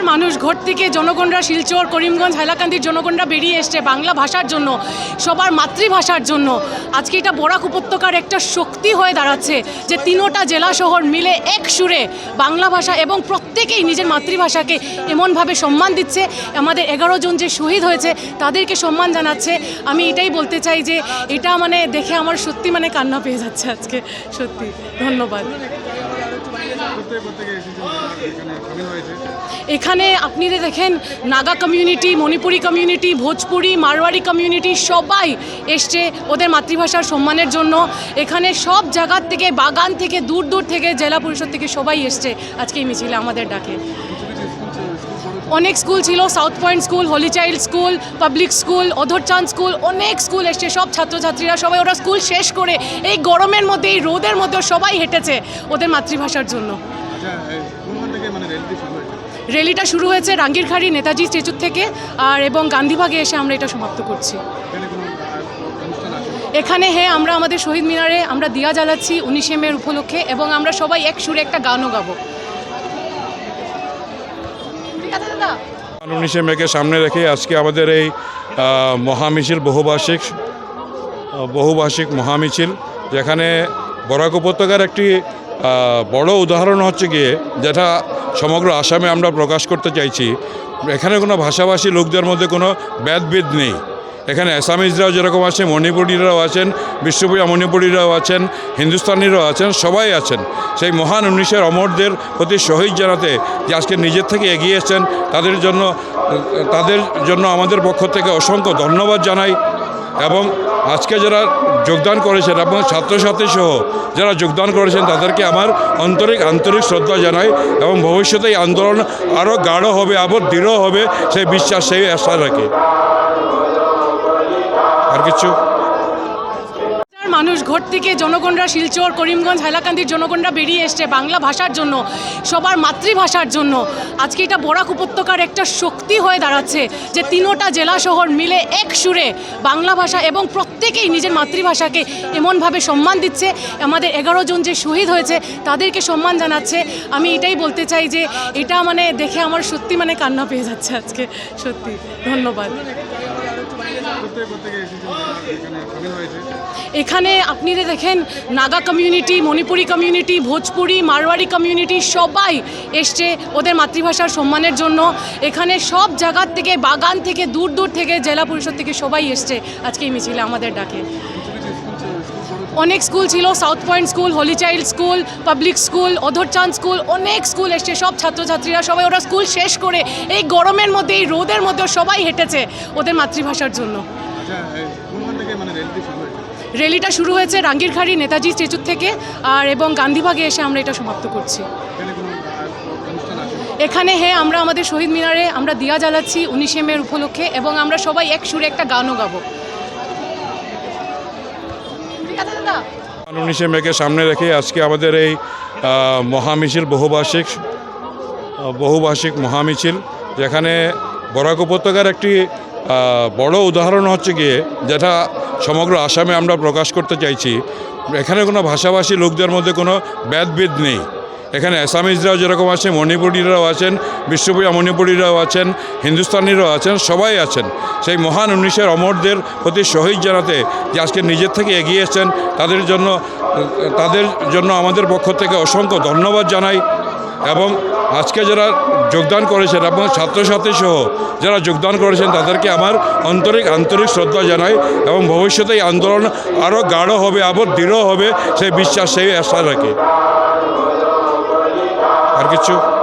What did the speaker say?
মানুষ ঘর থেকে জনগণরা শিলচর, করিমগঞ্জ, হাইলাকান্দির জনগণরা বেরিয়ে এসছে বাংলা ভাষার জন্য, সবার মাতৃভাষার জন্য। আজকে এটা বরাক উপত্যকার একটা শক্তি হয়ে দাঁড়াচ্ছে যে তিনোটা জেলা শহর মিলে এক সুরে বাংলা ভাষা এবং প্রত্যেকেই নিজের মাতৃভাষাকে এমনভাবে সম্মান দিচ্ছে। আমাদের এগারো জন যে শহীদ হয়েছে, তাদেরকে সম্মান জানাচ্ছে। আমি এটাই বলতে চাই যে এটা মানে দেখে আমার সত্যি মানে কান্না পেয়ে যাচ্ছে আজকে। সত্যি, ধন্যবাদ। এখানে আপনি দেখেন Naga community Manipuri community Bhojpuri Marwari community সবাই এসছে ওদের মাতৃভাষার সম্মানের জন্য। এখানে সব জায়গার থেকে, বাগান থেকে, দূর দূর থেকে, জেলা পরিষদ থেকে সবাই এসছে। আজকে এই মিছিলে আমাদের ডাকে। অনেক স্কুল ছিল south point school holy child school public school Adharchand school অনেক স্কুল এসছে সব ছাত্রছাত্রীরা সবাই ওরা স্কুল শেষ করে এই গরমের মধ্যে এই রোদের মধ্যে সবাই হেঁটেছে ওদের মাতৃভাষার জন্য। আচ্ছা মানে রেলটি শুরু হয়েছে? র্যালিটা শুরু হয়েছে রাঙ্গিরখাড়ি নেতাজি স্ট্যাচুর থেকে আর এবং গান্ধীবাগে এসে আমরা এটা সমাপ্ত করছি। এখানে হ্যাঁ আমরা আমাদের শহীদ মিনারে আমরা দিয়া জ্বালাচ্ছি উনিশে মের উপলক্ষে এবং আমরা সবাই এক সুরে একটা গানও গাবো। উনিশে মেকে সামনে রেখে আজকে আমাদের এই মহামিছিল, বহুভাষিক বহুভাষিক মহামিছিল, যেখানে বরাক উপত্যকার একটি বড় উদাহরণ হচ্ছে গিয়ে, যেটা সমগ্র আসামে আমরা প্রকাশ করতে চাইছি, এখানে কোনো ভাষাভাষী লোকদের মধ্যে কোনো ব্যাধবিধ নেই। এখানে অ্যাসামিজরাও যেরকম আছে মণিপুরিরাও আছেন, বিশ্বপ্রিয়া মণিপুরিরাও আছেন, হিন্দুস্তানিরাও আছেন, সবাই আছেন। সেই মহান উনিশের অমরদের প্রতি শহীদ জানাতে যে আজকে নিজের থেকে এগিয়ে এসেছেন, তাদের জন্য তাদের জন্য আমাদের পক্ষ থেকে অসংখ্য ধন্যবাদ জানাই এবং আজকে যারা যোগদান করেছেন এবং ছাত্রছাত্রী সহ যারা যোগদান করেছেন, তাদেরকে আমার আন্তরিক আন্তরিক শ্রদ্ধা জানাই এবং ভবিষ্যতে এই আন্দোলন আরও গাঢ় হবে আবার দৃঢ় হবে সেই বিশ্বাস, সেই আশা রাখি। আর কিছু মানুষ ঘর থেকে জনগণরা শিলচর, করিমগঞ্জ, হাইলাকান্দির জনগণরা বেরিয়ে এসছে বাংলা ভাষার জন্য, সবার মাতৃভাষার জন্য। আজকে এটা বরাক উপত্যকার একটা শক্তি হয়ে দাঁড়াচ্ছে যে তিনোটা জেলা শহর মিলে এক সুরে বাংলা ভাষা এবং প্রত্যেকেই নিজের মাতৃভাষাকে এমনভাবে সম্মান দিচ্ছে। আমাদের এগারো জন যে শহীদ হয়েছে, তাদেরকে সম্মান জানাচ্ছে। আমি এটাই বলতে চাই যে এটা মানে দেখে আমার সত্যি মানে কান্না পেয়ে যাচ্ছে আজকে। সত্যি, ধন্যবাদ। এখানে আপনি দেখেন Naga community Manipuri community Bhojpuri Marwari community সবাই এসছে ওদের মাতৃভাষার সম্মানের জন্য। এখানে সব জায়গার থেকে, বাগান থেকে, দূর দূর থেকে জেলা পরিষদ থেকে সবাই এসছে। আজকে এই মিছিলে আমাদের ডাকে। অনেক স্কুল ছিল south point school holy child school public school Adharchand school অনেক স্কুল এসছে সব ছাত্রছাত্রীরা সবাই ওরা স্কুল শেষ করে এই গরমের মধ্যে এই রোদের মধ্যে সবাই হেঁটেছে ওদের মাতৃভাষার জন্য। আচ্ছা মানে রেলটি শুরু হয়েছে? র্যালিটা শুরু হয়েছে রাঙ্গিরখাড়ি নেতাজি স্ট্যাচুর থেকে আর এবং গান্ধীবাগে এসে আমরা এটা সমাপ্ত করছি। এখানে হ্যাঁ আমরা আমাদের শহীদ মিনারে আমরা দিয়া জ্বালাচ্ছি উনিশে মের উপলক্ষে এবং আমরা সবাই এক সুরে একটা গানও গাবো। উনিশে মেকে সামনে রেখে আজকে আমাদের এই মহামিছিল, বহুভাষিক বহুভাষিক মহামিছিল, যেখানে বরাক উপত্যকার একটি বড় উদাহরণ হচ্ছে গিয়ে, যেটা সমগ্র আসামে আমরা প্রকাশ করতে চাইছি, এখানে কোনো ভাষাভাষী লোকদের মধ্যে কোনো ব্যাধবিধ নেই। এখানে অ্যাসামিজরাও যেরকম আছে মণিপুরিরাও আছেন, বিশ্বপ্রিয়া মণিপুরিরাও আছেন, হিন্দুস্তানিরাও আছেন, সবাই আছেন। সেই মহান উনিশের অমরদের প্রতি শহীদ জানাতে যে আজকে নিজের থেকে এগিয়ে এসেছেন, তাদের জন্য তাদের জন্য আমাদের পক্ষ থেকে অসংখ্য ধন্যবাদ জানাই এবং আজকে যারা যোগদান করেছেন এবং ছাত্রছাত্রী সহ যারা যোগদান করেছেন, তাদেরকে আমার আন্তরিক আন্তরিক শ্রদ্ধা জানাই এবং ভবিষ্যতে এই আন্দোলন আরও গাঢ় হবে আবার দৃঢ় হবে, সেই বিশ্বাস, সেই আশা রাখি। আর কিছু